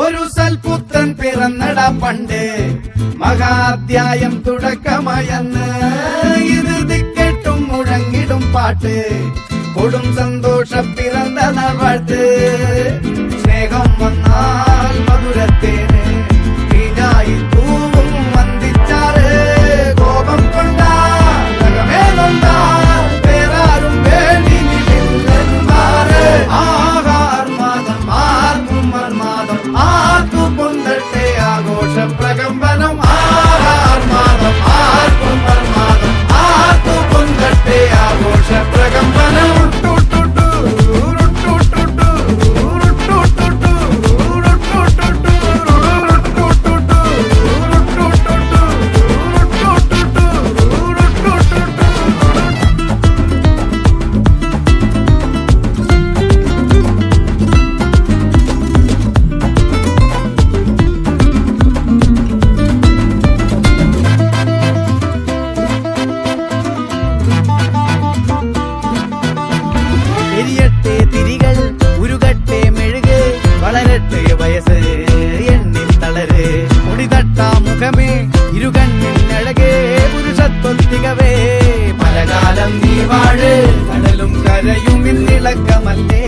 ഒരു സൽപുത്രൻ പിറന്നട പണ്ട്. മഹാധ്യായം തുടക്കമയന്ന്. ഇത് ദിക്കെട്ടും മുഴങ്ങിടും പാട്ട്. കൊടും സന്തോഷം പിറന്ന നവാട്ട് തളര് മുടിതട്ടാ മുഖമേ ഇരുകണ്ണിനഴകേ പുരുഷത്വം തികവേ പലകാലം നീ വാഴ് കടലും കരയും ഇന്നിളക്കമല്ലേ